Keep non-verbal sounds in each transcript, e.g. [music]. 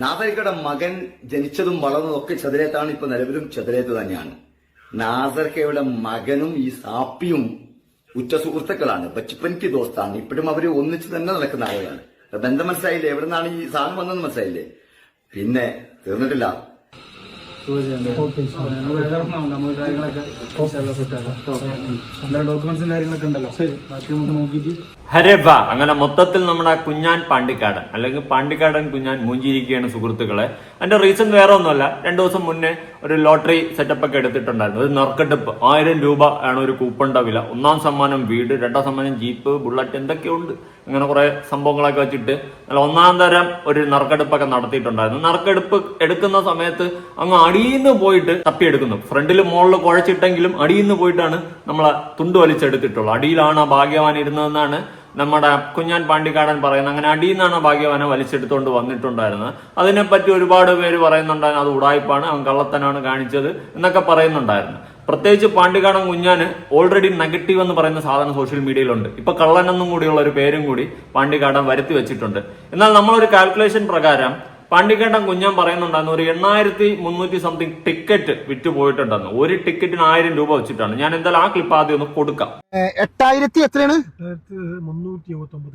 നാസർക്കയുടെ മകൻ ജനിച്ചതും വളർന്നതും ഒക്കെ ചെതലേത്താണ് ഇപ്പൊ നിലവിലും ചതുരേത്ത് തന്നെയാണ്. നാസർക്കയുടെ മകനും ഈ സാപ്പിയും ഉറ്റ സുഹൃത്തുക്കളാണ്. ബച്ചപ്പനിക്ക് ദോസ്താണ്. ഇപ്പോഴും അവർ ഒന്നിച്ച് തന്നെ നടക്കുന്ന ആളുകളാണ്. ബന്ധം മനസ്സിലായില്ലേ? എവിടെ നിന്നാണ് ഈ സാധനം വന്നതെന്ന് മനസ്സിലായില്ലേ? പിന്നെ തീർന്നിട്ടില്ല. നമ്മൾ കാര്യങ്ങളൊക്കെ ഡോക്യുമെന്റ്സും കാര്യങ്ങളൊക്കെ ഉണ്ടല്ലോ. ബാക്കി നമുക്ക് നോക്കിയിട്ട് ഹരേ വാ. അങ്ങനെ മൊത്തത്തിൽ നമ്മുടെ കുഞ്ഞാൻ പാണ്ടിക്കാടൻ അല്ലെങ്കിൽ പാണ്ടിക്കാടൻ കുഞ്ഞാൻ മൂഞ്ചിരിക്കുകയാണ് സുഹൃത്തുക്കളെ. അതിന്റെ റീസൺ വേറെ ഒന്നുമല്ല. രണ്ടു ദിവസം മുന്നേ ഒരു ലോട്ടറി സെറ്റപ്പ് ഒക്കെ എടുത്തിട്ടുണ്ടായിരുന്നു. ഒരു നറുക്കെടുപ്പ്. ആയിരം രൂപ ആണ് ഒരു കൂപ്പണിന്റെ വില. ഒന്നാം സമ്മാനം വീട് രണ്ടാം സമ്മാനം ജീപ്പ് ബുള്ളറ്റ് എന്തൊക്കെയുണ്ട്? അങ്ങനെ കുറെ സംഭവങ്ങളൊക്കെ വെച്ചിട്ട് നല്ല ഒന്നാം തരം ഒരു നറുക്കെടുപ്പൊക്കെ നടത്തിയിട്ടുണ്ടായിരുന്നു. നറുക്കെടുപ്പ് എടുക്കുന്ന സമയത്ത് അങ്ങ് അടിയിന്ന് പോയിട്ട് തപ്പിയെടുക്കുന്നു. ഫ്രണ്ടിൽ മുകളിൽ കുഴച്ചിട്ടെങ്കിലും അടിയിന്ന് പോയിട്ടാണ് നമ്മളെ തുണ്ട് വലിച്ചെടുത്തിട്ടുള്ളത്. അടിയിലാണ് ഭാഗ്യവാൻ ഇരുന്നതെന്നാണ് നമ്മുടെ കുഞ്ഞാൻ പാണ്ടിക്കാടൻ പറയുന്നത്. അങ്ങനെ അടിയിൽ നിന്നാണ് ഭാഗ്യവാനെ വലിച്ചെടുത്തുകൊണ്ട് വന്നിട്ടുണ്ടായിരുന്നത്. അതിനെപ്പറ്റി ഒരുപാട് പേര് പറയുന്നുണ്ടായിരുന്നു അത് ഉടായ്പാണ് അവൻ കള്ളത്തനാണ് കാണിച്ചത് എന്നൊക്കെ പറയുന്നുണ്ടായിരുന്നു. പ്രത്യേകിച്ച് പാണ്ടിക്കാടൻ കുഞ്ഞാന് ഓൾറെഡി നെഗറ്റീവ് എന്ന് പറയുന്ന സാധനം സോഷ്യൽ മീഡിയയിലുണ്ട് ഇപ്പൊ കള്ളൻ എന്നും കൂടിയുള്ള ഒരു പേരും കൂടി പാണ്ടിക്കാടൻ വരുത്തി വെച്ചിട്ടുണ്ട്. എന്നാൽ നമ്മളൊരു കാൽക്കുലേഷൻ പ്രകാരം പാണ്ഡികാടം കുഞ്ഞാൻ പറയുന്നുണ്ടായിരുന്നു ഒരു എണ്ണായിരത്തി മുന്നൂറ്റി സംതിങ് ടിക്കറ്റ് വിറ്റ് പോയിട്ടുണ്ടെന്ന്. ഒരു ടിക്കറ്റിന് ആയിരം രൂപ വെച്ചിട്ടാണ്. ഞാൻ എന്തായാലും ആ ക്ലിപ്പ് ആദ്യം ഒന്ന് കൊടുക്കാം. എട്ടായിരത്തി എത്രയാണ്?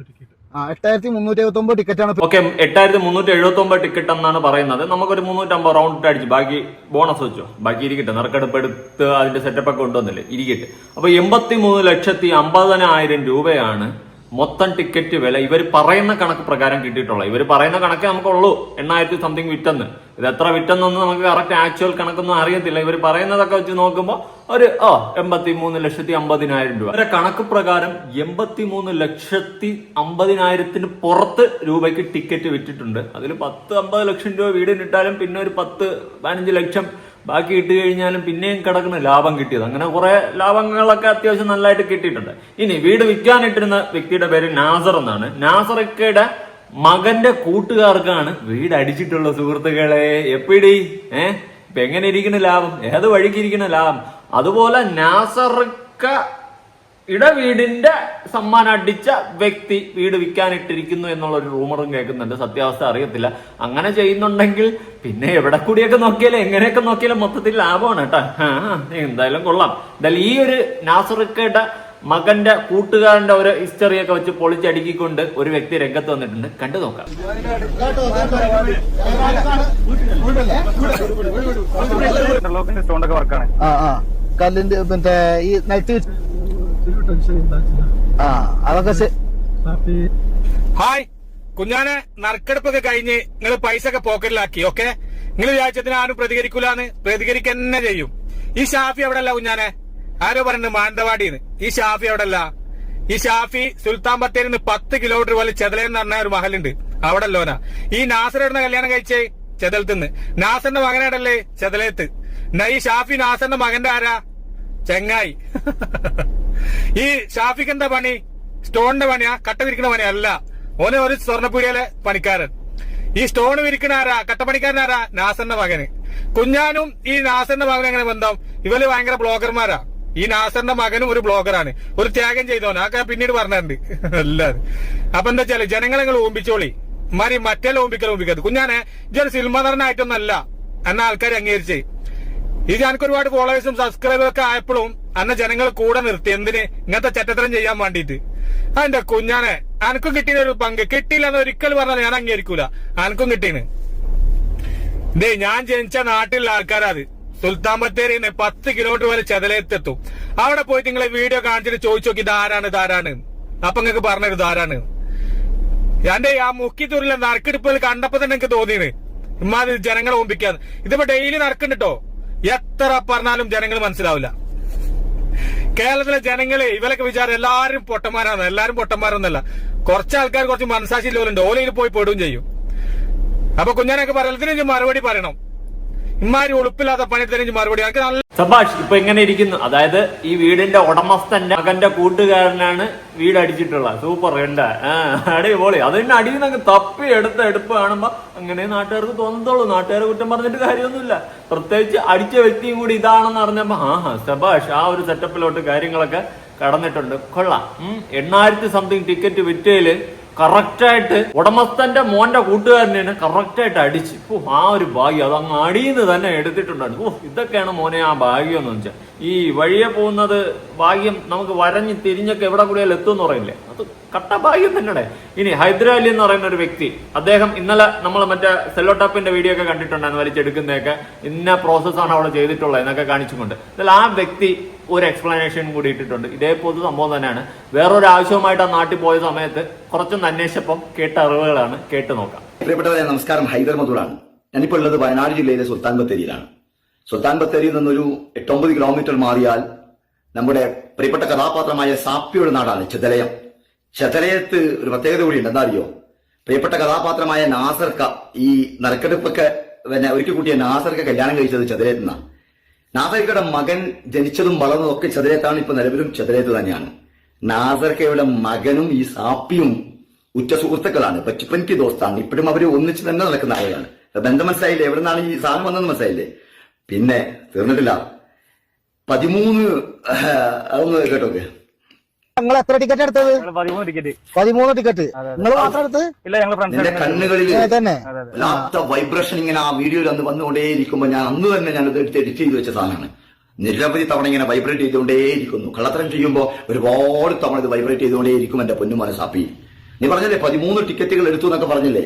ടിക്കറ്റ് എട്ടായിരത്തി മുന്നൂറ്റി എഴുപത്തി ഒമ്പത് ആണ് ഓക്കെ എട്ടായിരത്തി മുന്നൂറ്റി എഴുപത്തി ഒമ്പത് ടിക്കറ്റ് എന്നാണ് പറയുന്നത്. നമുക്കൊരു മുന്നൂറ്റമ്പത് റൗണ്ട് അടിച്ചു. ബാക്കി ബോണസ് വെച്ചോ? ബാക്കി ഇരിക്കട്ടെ. നറുക്കെടുപ്പ് എടുത്ത് അതിന്റെ സെറ്റപ്പ് ഒക്കെ കൊണ്ടുവന്നില്ലേ? ഇരിക്കട്ടെ. അപ്പൊ എൺപത്തി മൂന്ന് ലക്ഷത്തി അമ്പതിനായിരം രൂപയാണ് മൊത്തം ടിക്കറ്റ് വില ഇവർ പറയുന്ന കണക്ക് പ്രകാരം കിട്ടിയിട്ടുള്ള ഇവർ പറയുന്ന കണക്കേ നമുക്കുള്ളൂ. എണ്ണായിരത്തി സംതിങ് വിറ്റെന്ന്. ഇത് എത്ര വിറ്റെന്നൊന്നും നമുക്ക് കറക്റ്റ് ആക്ച്വൽ കണക്കൊന്നും അറിയത്തില്ല. ഇവർ പറയുന്നതൊക്കെ വെച്ച് നോക്കുമ്പോൾ ഒരു ഓ എൺപത്തി മൂന്ന് ലക്ഷത്തി അമ്പതിനായിരം രൂപ. ഇവരെ കണക്ക് പ്രകാരം എൺപത്തി മൂന്ന് ലക്ഷത്തി അമ്പതിനായിരത്തിന് പുറത്ത് രൂപയ്ക്ക് ടിക്കറ്റ് വിറ്റിട്ടുണ്ട്. അതിൽ പത്ത് അമ്പത് ലക്ഷം രൂപ വീടിനിട്ടാലും പിന്നെ ഒരു പത്ത് പതിനഞ്ച് ലക്ഷം ബാക്കി ഇട്ട് കഴിഞ്ഞാലും പിന്നെയും കിടക്കുന്ന ലാഭം കിട്ടിയത്. അങ്ങനെ കുറെ ലാഭങ്ങളൊക്കെ അത്യാവശ്യം നല്ലതായിട്ട് കിട്ടിയിട്ടുണ്ട്. ഇനി വീട് വിൽക്കാനിട്ടിരുന്ന വ്യക്തിയുടെ പേര് നാസർ എന്നാണ്. നാസറക്കയുടെ മകന്റെ കൂട്ടുകാർക്കാണ് വീട് അടിച്ചിട്ടുള്ള സുഹൃത്തുക്കളെ. എപ്പിടി? ഏ? ഇപ്പൊ എങ്ങനെ ഇരിക്കുന്ന ലാഭം? ഏത് വഴിക്ക് ഇരിക്കുന്ന ലാഭം? അതുപോലെ നാസറക്ക ഇട വീടിന്റെ സമ്മാനം അടിച്ച വ്യക്തി വീട് വിൽക്കാനിട്ടിരിക്കുന്നു എന്നുള്ള ഒരു റൂമറും കേൾക്കുന്നുണ്ട്. സത്യാവസ്ഥ അറിയത്തില്ല. അങ്ങനെ ചെയ്യുന്നുണ്ടെങ്കിൽ പിന്നെ എവിടെ കൂടിയൊക്കെ നോക്കിയാലും എങ്ങനെയൊക്കെ നോക്കിയാലും മൊത്തത്തിൽ ലാഭമാണ് കേട്ടോ. എന്തായാലും കൊള്ളാം. എന്തായാലും ഈ ഒരു നാസറിക്കയുടെ മകന്റെ കൂട്ടുകാരന്റെ ഒരു ഹിസ്റ്ററി ഒക്കെ വെച്ച് പൊളിച്ചടുക്കിക്കൊണ്ട് ഒരു വ്യക്തി രംഗത്ത് വന്നിട്ടുണ്ട്. കണ്ടു നോക്കാം. സ്റ്റോണ്ടൊക്കെ വർക്കാണ് കല്ലിന്റെ മറ്റേ ഈ നിലത്ത് ആ അതൊക്കെ ശ- ഹായ് കുഞ്ഞാനെ നറുക്കെടുപ്പൊക്കെ കഴിഞ്ഞ് നിങ്ങൾ പൈസ ഒക്കെ പോക്കറ്റിലാക്കി ഓക്കെ? നിങ്ങൾ വിചാരിച്ചതിന് ആരും പ്രതികരിക്കൂലെന്ന്? പ്രതികരിക്കന്നെ ചെയ്യും. ഈ ഷാഫി അവിടെ അല്ല കുഞ്ഞാനെ? ആരോ പറയുന്നത് മാനന്തവാടിന്ന്. ഈ ഷാഫി അവിടെ അല്ല ഈ ഷാഫി സുൽത്താൻ ബത്തേരിൽ നിന്ന് പത്ത് കിലോമീറ്റർ പോലെ ചെതലെന്ന് പറഞ്ഞ ഒരു മഹലുണ്ട്. അവിടെ അല്ലോന ഈ നാസർ എവിടുന്ന കല്യാണം കഴിച്ചേ? ചെതലത്തുനിന്ന് നാസറിന്റെ മകനാടല്ലേ ചെതലേത്ത്? എന്നാ ഈ ഷാഫി നാസറിന്റെ മകന്റെ ആരാ? ചെങ്ങായി. ഈ ഷാഫിക്ക് എന്താ പണി? സ്റ്റോണിന്റെ പണിയാ? കട്ട വിരിക്കുന്ന പണി അല്ല. ഓനെ ഒരു സ്വർണപ്പുഴയിലെ പണിക്കാരൻ. ഈ സ്റ്റോൺ വിരിക്കണ ആരാ? കട്ടപ്പണിക്കാരനാരാ നാസറിന്റെ മകന്. കുഞ്ഞാനും ഈ നാസറിന്റെ മകനും എങ്ങനെ ബന്ധം? ഇവർ ഭയങ്കര ബ്ലോഗർമാരാ. ഈ നാസറിന്റെ മകനും ഒരു ബ്ലോഗറാണ്. ഒരു ത്യാഗം ചെയ്തോന് ആ പിന്നീട് പറഞ്ഞിട്ടുണ്ട്. [laughs] എല്ലാരും അപ്പൊ എന്താ വെച്ചാൽ ജനങ്ങളെ നിങ്ങൾ ഓമ്പിച്ചോളി മാറി മറ്റേ ഓമ്പിക്കൽ ഓമ്പിക്കരുത് കുഞ്ഞാനെ ഇതൊരു സിനിമ നടനായിട്ടൊന്നല്ല. എന്ന ആൾക്കാർ അംഗീകരിച്ചേ? ഇത് എനിക്ക് ഒരുപാട് ഫോളോവേഴ്സും സബ്സ്ക്രൈബറും ഒക്കെ ആയപ്പോഴും അന്നെ ജനങ്ങൾ കൂടെ നിർത്തി. എന്തിന്? ഇങ്ങനത്തെ ചറ്റത്തരം ചെയ്യാൻ വേണ്ടിയിട്ട്. അതെന്റെ കുഞ്ഞാനെ അനക്കും കിട്ടിയ ഒരു പങ്ക്. കിട്ടിയില്ല എന്ന് ഒരിക്കലും പറഞ്ഞാൽ ഞാൻ അംഗീകരിക്കൂല. അനക്കും കിട്ടീന്. ദേ ഞാൻ ജനിച്ച നാട്ടിലുള്ള ആൾക്കാരത്. സുൽത്താൻ ബത്തേരിന്ന് പത്ത് കിലോമീറ്റർ വരെ ചെതലേത്തെത്തും. അവിടെ പോയിട്ട് നിങ്ങളെ വീഡിയോ കാണിച്ചിട്ട് ചോദിച്ചു നോക്കി ഇതാരാണ് ഇതാരാണ്. അപ്പൊ നിങ്ങൾക്ക് പറഞ്ഞത് ഇതാരാണ്. എന്റെ ആ മുക്കിത്തൂരിലെ നറുക്കെടുപ്പുകൾ കണ്ടപ്പോ തന്നെ എനിക്ക് തോന്നിയത് ഇമ്മാതിരി ജനങ്ങളെ ഓമ്പിക്കാന്ന് ഇതിപ്പോ ഡെയിലി നടക്കുന്നുണ്ടോ? എത്ര പറഞ്ഞാലും ജനങ്ങൾ മനസ്സിലാവില്ല. കേരളത്തിലെ ജനങ്ങളെ ഇവരൊക്കെ വിചാരം എല്ലാരും പൊട്ടന്മാരാണ്. എല്ലാരും പൊട്ടന്മാരൊന്നല്ല. കുറച്ച് ആൾക്കാർ കുറച്ച് മനസാക്ഷി ലോലുണ്ട് ഓലയിൽ പോയി പെടുകയും ചെയ്യും. അപ്പൊ കുഞ്ഞാനൊക്കെ പറയലത്തിന് മറുപടി പറയണം. ഇമാരി ഉളുപ്പില്ലാത്ത പണി തന്നെ മറുപടി. നല്ല സബാഷ് ഇപ്പൊ എങ്ങനെ ഇരിക്കുന്നു. അതായത് ഈ വീടിന്റെ ഉടമസ്ഥന്റെ മകന്റെ കൂട്ടുകാരനാണ് വീട് അടിച്ചിട്ടുള്ളത് സൂപ്പർ എന്താ അടിപൊളി. അത് തന്നെ അടിയിൽ നിന്ന് തപ്പി എടുത്ത എടുപ്പ് കാണുമ്പോ അങ്ങനെ നാട്ടുകാർക്ക് തോന്നത്തുള്ളൂ. നാട്ടുകാരെ കുറ്റം പറഞ്ഞിട്ട് കാര്യമൊന്നുമില്ല. പ്രത്യേകിച്ച് അടിച്ച വ്യക്തിയും കൂടി ഇതാണെന്ന് അറിഞ്ഞപ്പോ ആ സബാഷ് ആ ഒരു സെറ്റപ്പിലോട്ട് കാര്യങ്ങളൊക്കെ കടന്നിട്ടുണ്ട്. കൊള്ളാം. എണ്ണായിരത്തി സംതിങ് ടിക്കറ്റ് വിറ്റയിൽ കറക്റ്റായിട്ട് ഉടമസ്ഥന്റെ മോന്റെ കൂട്ടുകാരനെ കറക്റ്റായിട്ട് അടിച്ച്. ഓ ആ ഒരു ഭാഗ്യം അത് അങ്ങ് അടിയിൽ തന്നെ എടുത്തിട്ടുണ്ടായിരുന്നു. ഓ ഇതൊക്കെയാണ് മോനെ ആ ഭാഗ്യം എന്ന് വെച്ചാൽ. ഈ വഴിയെ പോകുന്നത് ഭാഗ്യം നമുക്ക് വരഞ്ഞ് തിരിഞ്ഞൊക്കെ എവിടെ കൂടിയാൽ എത്തും എന്ന് പറയില്ലേ? അത് കട്ട ഭാഗ്യം തന്നെയാണ് ഇനി ഹൈദരാലി എന്ന് പറയുന്ന ഒരു വ്യക്തി അദ്ദേഹം ഇന്നലെ നമ്മൾ മറ്റേ സെല്ലോടാപ്പിന്റെ വീഡിയോ ഒക്കെ കണ്ടിട്ടുണ്ടായിരുന്നു വലിച്ചെടുക്കുന്നതൊക്കെ. ഇന്ന പ്രോസസ്സാണ് അവിടെ ചെയ്തിട്ടുള്ളത് എന്നൊക്കെ കാണിച്ചുകൊണ്ട്. എന്നാൽ ആ വ്യക്തി ഒരു എക്സ്പ്ലനേഷൻ കൂടി ഇട്ടിട്ടുണ്ട്. ഇതേ പൊതു സംഭവം തന്നെയാണ്. വേറൊരു ആവശ്യവുമായിട്ട് ആ നാട്ടിൽ പോയ സമയത്ത് കുറച്ചൊന്ന് അന്വേഷിച്ചപ്പം കേട്ട അറിവുകളാണ് കേട്ട് നോക്കാം. പ്രിയപ്പെട്ടവരെ നമസ്കാരം. ഹൈദർ മധുറാണ്. ഞാനിപ്പോൾ ഉള്ളത് വയനാട് ജില്ലയിലെ സുൽത്താൻ ബത്തേരിയിലാണ്. സുൽത്താൻ ബത്തേരിയിൽ നിന്നൊരു എട്ടൊമ്പത് കിലോമീറ്റർ മാറിയാൽ നമ്മുടെ പ്രിയപ്പെട്ട കഥാപാത്രമായ സാപ്പിയുടെ നാടാണ് ചെതലയം. ചെതലയത്ത് ഒരു പ്രത്യേകത കൂടിയുണ്ട്. എന്താ അറിയോ പ്രിയപ്പെട്ട കഥാപാത്രമായ നാസർക്ക ഈ നറുക്കെടുപ്പൊക്കെ പിന്നെ ഒരുക്കി കൂട്ടിയ നാസർക്ക കല്യാണം കഴിച്ചത് ചെതലയത്തുനിന്നാണ് നാസർക്കയുടെ മകൻ ജനിച്ചതും വളർന്നതും ഒക്കെ ചതുരേത്താണ് ഇപ്പൊ നിലവിലും ചതുരേത്ത് തന്നെയാണ്. നാസർക്കയുടെ മകനും ഈ സാപ്പിയും ഉറ്റ സുഹൃത്തുക്കളാണ്. ബച്ചുപ്പനിക്ക് ദോസ്താണ്. ഇപ്പോഴും അവർ ഒന്നിച്ച് തന്നെ നടക്കുന്ന ആളുകളാണ്. ബന്ധം മനസ്സിലായില്ലേ? എവിടെ നിന്നാണ് ഈ സാധനം വന്നതെന്ന് മനസ്സിലായില്ലേ? പിന്നെ തീർന്നിട്ടില്ല. പതിമൂന്ന് അതൊന്ന് കേട്ടോക്കെ. നിങ്ങൾ എത്ര ടിക്കറ്റ് എടുത്തത്? പതിമൂന്ന് ടിക്കറ്റ് നിങ്ങൾ മാത്രം എടുത്ത് ഇല്ല ഞങ്ങൾ നിന്റെ കണ്ണുകളിൽ തന്നെ. വല്ലാത്ത വൈബ്രേഷൻ ഇങ്ങനെ ആ വീഡിയോയിൽ അന്ന് വന്നുകൊണ്ടേയിരിക്കുമ്പോൾ ഞാൻ അന്ന് തന്നെ ഞാൻ അത് എടുത്ത് എഡിറ്റ് ചെയ്ത് വെച്ച സാധനമാണ്. നിരവധി തവണ ഇങ്ങനെ വൈബ്രേറ്റ് ചെയ്തുകൊണ്ടേയിരിക്കുന്നു. കള്ളത്തരം ചെയ്യുമ്പോൾ ഒരുപാട് തവണ ഇത് വൈബ്രേറ്റ് ചെയ്തുകൊണ്ടേയിരിക്കും എന്റെ പൊന്നു സാപ്പി. നീ പറഞ്ഞില്ലേ പതിമൂന്ന് ടിക്കറ്റുകൾ എടുത്തു എന്നൊക്കെ പറഞ്ഞില്ലേ?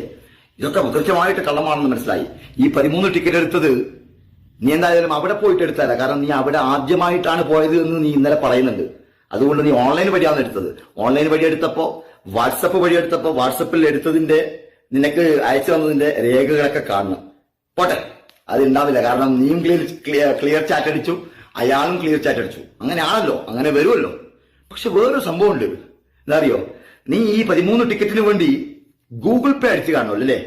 ഇതൊക്കെ കൃത്യമായിട്ട് കള്ളമാണെന്ന് മനസ്സിലായി. ഈ പതിമൂന്ന് ടിക്കറ്റ് എടുത്തത് നീ എന്തായാലും അവിടെ പോയിട്ട് എടുത്തല്ല കാരണം നീ അവിടെ ആദ്യമായിട്ടാണ് പോയത് എന്ന് നീ ഇന്നലെ പറയുന്നുണ്ട്. അതുകൊണ്ട് നീ ഓൺലൈൻ വഴിയാണ് എടുത്തത്. ഓൺലൈൻ വഴി എടുത്തപ്പോ വാട്സപ്പ് വഴി എടുത്തപ്പോ വാട്സപ്പിൽ എടുത്തതിന്റെ നിനക്ക് അയച്ചു വന്നതിന്റെ രേഖകളൊക്കെ കാണണം. പോട്ടെ. അത് ഉണ്ടാവില്ല കാരണം നീയും ക്ലിയർ ക്ലിയർ ചാറ്റ് അടിച്ചു അയാളും ക്ലിയർ ചാറ്റ് അടിച്ചു. അങ്ങനെ ആണല്ലോ അങ്ങനെ വരുമല്ലോ. പക്ഷെ വേറൊരു സംഭവമുണ്ട്. എന്താ അറിയോ നീ ഈ പതിമൂന്ന് ടിക്കറ്റിന് വേണ്ടി ഗൂഗിൾ പേ അടിച്ചു കാണുമല്ലോ അല്ലേ?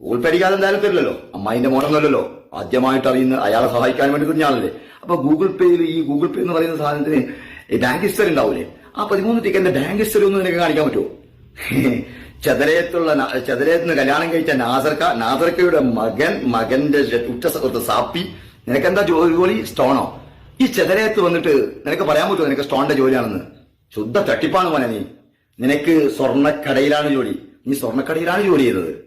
ഗൂഗിൾ പേ അടിക്കാതെ എന്തായാലും തരില്ലല്ലോ. അമ്മായിന്റെ മോഡലല്ലോ ആദ്യമായിട്ട് അറിയുന്ന അയാളെ സഹായിക്കാൻ വേണ്ടി കുഞ്ഞാളല്ലേ. അപ്പൊ ഗൂഗിൾ പേയിൽ ഈ ഗൂഗിൾ പേ എന്ന് പറയുന്ന സാധനത്തിന് ഈ ബാങ്ക് ഹിസ്റ്ററി ഉണ്ടാവൂലേ ആ പതിമൂന്ന് ടിക്കറ്റിന്റെ ബാങ്ക് ഹിസ്റ്ററി ഒന്ന് നിനക്ക് കാണിക്കാൻ പറ്റുമോ ചതലയത്തുള്ള ന- നിന്ന് കല്യാണം കഴിച്ച നാസർക്ക നാസർക്കയുടെ മകൻ മകന്റെ ഉറ്റ സുഹൃത്ത് സാപ്പി. നിനക്കെന്താ ജോലി? സ്റ്റോണോ? ഈ ചതരയത്ത് വന്നിട്ട് നിനക്ക് പറയാൻ പറ്റുമോ നിനക്ക് സ്റ്റോണിന്റെ ജോലിയാണെന്ന്? ശുദ്ധ തട്ടിപ്പാണ് മോനെ നീ. നിനക്ക് സ്വർണക്കടയിലാണ് ജോലി. നീ സ്വർണക്കടയിലാണ് ജോലി ചെയ്തത്.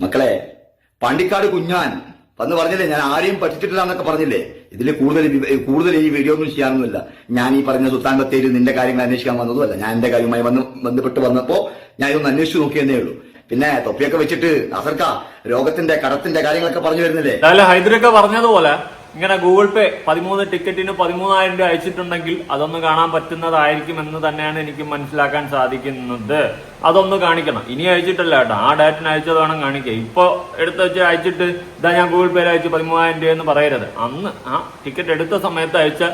മക്കളെ പാണ്ടിക്കാട് കുഞ്ഞാൻ വന്ന് പറഞ്ഞില്ലേ ഞാൻ ആരെയും പഠിച്ചിട്ടില്ല എന്നൊക്കെ പറഞ്ഞില്ലേ? ഇതിൽ കൂടുതൽ കൂടുതൽ ഈ വീഡിയോ ഒന്നും ചെയ്യാനൊന്നുമില്ല. ഞാൻ ഈ പറഞ്ഞ സുൽത്താൻ നിന്റെ കാര്യങ്ങൾ അന്വേഷിക്കാൻ വന്നതുമല്ല. ഞാൻ എന്റെ കാര്യവുമായി വന്ന് ബന്ധപ്പെട്ട് വന്നപ്പോ ഞാൻ ഇതൊന്ന് അന്വേഷിച്ചു നോക്കിയെന്നേ ഉള്ളൂ. പിന്നെ തൊപ്പിയൊക്കെ വെച്ചിട്ട് അസർക്ക രോഗത്തിന്റെ കടത്തിന്റെ കാര്യങ്ങളൊക്കെ പറഞ്ഞു വരുന്നില്ലേ? ഹൈദരൊക്കെ പറഞ്ഞതുപോലെ ഇങ്ങനെ ഗൂഗിൾ പേ പതിമൂന്ന് ടിക്കറ്റിന് പതിമൂന്നായിരം രൂപ അയച്ചിട്ടുണ്ടെങ്കിൽ അതൊന്ന് കാണാൻ പറ്റുന്നതായിരിക്കും എന്ന് തന്നെയാണ് എനിക്ക് മനസ്സിലാക്കാൻ സാധിക്കുന്നത്. അതൊന്ന് കാണിക്കണം. ഇനി അയച്ചിട്ടല്ല കേട്ടോ. ആ ഡേറ്റിന് അയച്ചത് വേണം കാണിക്കുക ഇപ്പൊ എടുത്ത് വെച്ച് അയച്ചിട്ട് ഇതാ ഞാൻ ഗൂഗിൾ പേയിൽ അയച്ചു പതിമൂവായിരം രൂപ എന്ന് പറയരുത്. അന്ന് ആ ടിക്കറ്റ് എടുത്ത സമയത്ത് അയച്ച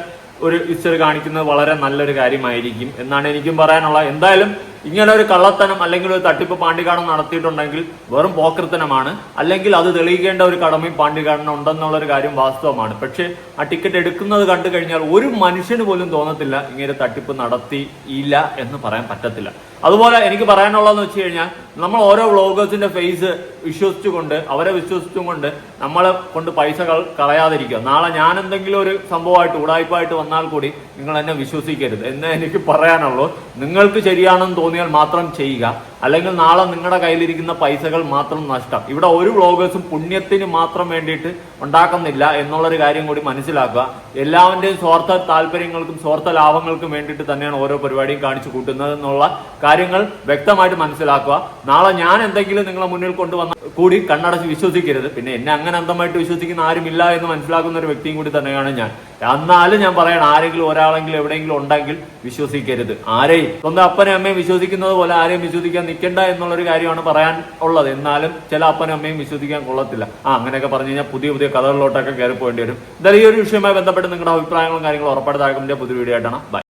ഒരു ഹിസ്റ്ററി കാണിക്കുന്നത് വളരെ നല്ലൊരു കാര്യമായിരിക്കും എന്നാണ് എനിക്കും പറയാനുള്ളത്. എന്തായാലും ഇങ്ങനെ ഒരു കള്ളത്തനം അല്ലെങ്കിൽ ഒരു തട്ടിപ്പ് പാണ്ടിക്കാടൻ നടത്തിയിട്ടുണ്ടെങ്കിൽ വെറും പോക്കൃത്തനമാണ്. അല്ലെങ്കിൽ അത് തെളിയിക്കേണ്ട ഒരു കടമയും പാണ്ടിക്കാടന് ഉണ്ടെന്നുള്ള ഒരു കാര്യം വാസ്തവമാണ്. പക്ഷേ ആ ടിക്കറ്റ് എടുക്കുന്നത് കണ്ടു കഴിഞ്ഞാൽ ഒരു മനുഷ്യന് പോലും തോന്നത്തില്ല ഇങ്ങനെ തട്ടിപ്പ് നടത്തിയില്ല എന്ന് പറയാൻ പറ്റത്തില്ല. അതുപോലെ എനിക്ക് പറയാനുള്ളതെന്ന് വെച്ച് കഴിഞ്ഞാൽ നമ്മൾ ഓരോ വ്ളോഗേഴ്സിന്റെ ഫേസ് വിശ്വസിച്ചുകൊണ്ട് അവരെ വിശ്വസിച്ചുകൊണ്ട് നമ്മളെ കൊണ്ട് പൈസ കളയാതിരിക്കുക. നാളെ ഞാൻ എന്തെങ്കിലും ഒരു സംഭവമായിട്ട് ഉടായ്പായിട്ട് വന്നാൽ കൂടി നിങ്ങൾ എന്നെ വിശ്വസിക്കരുത്. എന്നെ എനിക്ക് പറയാനുള്ളൂ. നിങ്ങൾക്ക് ശരിയാണെന്ന് തോന്നിയാൽ മാത്രം ചെയ്യുക. അല്ലെങ്കിൽ നാളെ നിങ്ങളുടെ കയ്യിലിരിക്കുന്ന പൈസകൾ മാത്രം നഷ്ടം. ഇവിടെ ഒരു വ്ളോഗേഴ്സും പുണ്യത്തിന് മാത്രം വേണ്ടിയിട്ട് ഉണ്ടാക്കുന്നില്ല എന്നുള്ളൊരു കാര്യം കൂടി മനസ്സിലാക്കുക. എല്ലാവരുടെയും സ്വാർത്ഥ താല്പര്യങ്ങൾക്കും സ്വാർത്ഥ ലാഭങ്ങൾക്കും വേണ്ടിയിട്ട് തന്നെയാണ് ഓരോ പരിപാടിയും കാണിച്ചു കൂട്ടുന്നത് എന്നുള്ള കാര്യങ്ങൾ വ്യക്തമായിട്ട് മനസ്സിലാക്കുക. നാളെ ഞാൻ എന്തെങ്കിലും നിങ്ങളെ മുന്നിൽ കൊണ്ടുവന്ന കൂടി കണ്ണടച്ച് വിശ്വസിക്കരുത്. പിന്നെ എന്നെ അങ്ങനെ അന്ധമായിട്ട് വിശ്വസിക്കുന്ന ആരുമില്ല എന്ന് മനസ്സിലാക്കുന്ന ഒരു വ്യക്തിയും കൂടി തന്നെയാണ് ഞാൻ. എന്നാലും ഞാൻ പറയണം ആരെങ്കിലും ഒരാളെങ്കിലും എവിടെയെങ്കിലും ഉണ്ടെങ്കിൽ വിശ്വസിക്കരുത്. ആരെയും സ്വന്തം അപ്പനെ അമ്മയും വിശ്വസിക്കുന്നത് പോലെ ആരെയും വിശ്വസിക്കാൻ നിൽക്കണ്ട എന്നുള്ളൊരു കാര്യമാണ് പറയാൻ ഉള്ളത്. എന്നാലും ചില അപ്പനും അമ്മയും വിശ്വസിക്കാൻ കൊള്ളത്തില്ല. ആ അങ്ങനെയൊക്കെ പറഞ്ഞു കഴിഞ്ഞാൽ പുതിയ പുതിയ കഥകളിലോട്ടൊക്കെ കയറി പോകേണ്ടി വരും. എന്തായാലും ഈ ഒരു വിഷയവുമായി ബന്ധപ്പെട്ട് നിങ്ങളുടെ അഭിപ്രായങ്ങളും കാര്യങ്ങളും ഉറപ്പായിട്ട് താഴെ പുതിയ വീഡിയോ ആയിട്ടാണ്. ബൈ